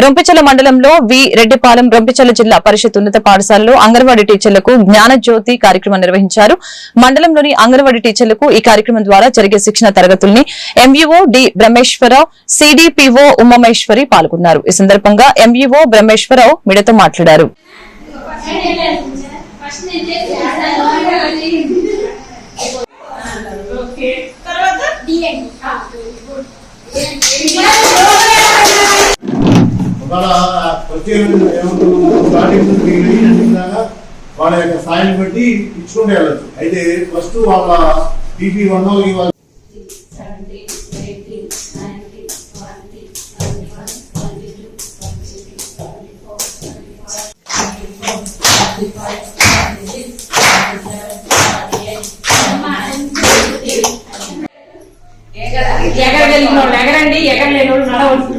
రొంపిచెల మండలంలో వి రెడ్డిపాలెం రొంపిచెల జిల్లా పరిషత్ ఉన్నత పాఠశాలలో అంగన్వాడీ టీచర్లకు జ్ఞాన జ్యోతి కార్యక్రమం నిర్వహించారు. మండలంలోని అంగన్వాడీ టీచర్లకు ఈ కార్యక్రమం ద్వారా జరిగే శిక్షణ తరగతుల్ని MEO D Brahmeswararao CDPO Umameswari పాల్గొన్నారు. ఈ సందర్భంగా ఎంఈఓ బ్రహ్మేశ్వరరావు మీడియాతో మాట్లాడారు. తర్వాత? డిఎన్ ఒకవేళ వచ్చే వాళ్ళ యొక్క సాయం బట్టి ఇచ్చుకుంటే వెళ్ళచ్చు. అయితే ఫస్ట్ వాళ్ళ బీపీ వన్ వాళ్ళ ఎగరగలిగిన వాళ్ళు ఎగరండి ఎగరలేని వాళ్ళు నడవచ్చు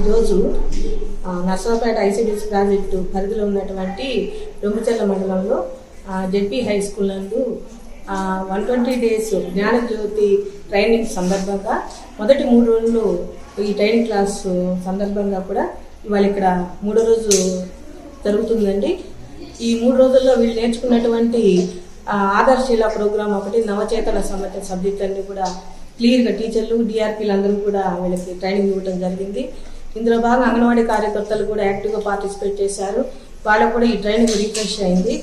ఈరోజు నర్సరాపేట నర్సరావుపేట ప్రాజెక్టు పరిధిలో ఉన్నటువంటి రొమ్మిచెల్ల మండలంలో జెడ్పీ హై స్కూల్ నందు one twenty days Jnanajyothi training సందర్భంగా మొదటి మూడు రోజులు ఈ ట్రైనింగ్ క్లాస్ సందర్భంగా కూడా ఇవాళ ఇక్కడ మూడో రోజు జరుగుతుందండి. ఈ మూడు రోజుల్లో వీళ్ళు నేర్చుకున్నటువంటి ఆదర్శీల ప్రోగ్రాం ఒకటి నవచేతన సంబంధించిన సబ్జెక్ట్ అన్ని కూడా క్లియర్గా టీచర్లు డిఆర్పీలు అందరూ కూడా వీళ్ళకి ట్రైనింగ్ ఇవ్వడం జరిగింది. ఇందులో భాగంగా అంగన్వాడీ కార్యకర్తలు కూడా యాక్టివ్గా పార్టిసిపేట్ చేశారు. వాళ్ళకు కూడా ఈ ట్రైనింగ్ రిఫ్రెష్ అయింది.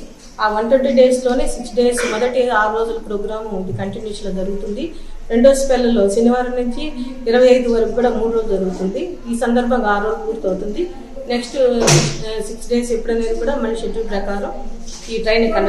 ఆ వన్ ట్వంటీ డేస్లోనే సిక్స్ డేస్ మొదటి ఆరు రోజుల ప్రోగ్రామ్ కంటిన్యూస్లో జరుగుతుంది. రెండో స్పెల్లలో శనివారం నుంచి ఇరవై ఐదు వరకు కూడా మూడు రోజులు జరుగుతుంది. ఈ సందర్భంగా ఆరు రోజులు పూర్తవుతుంది నెక్స్ట్ సిక్స్ డేస్ ఎప్పుడనేది కూడా మన షెడ్యూల్ ప్రకారం ఈ ట్రైనింగ్ కండక్ట్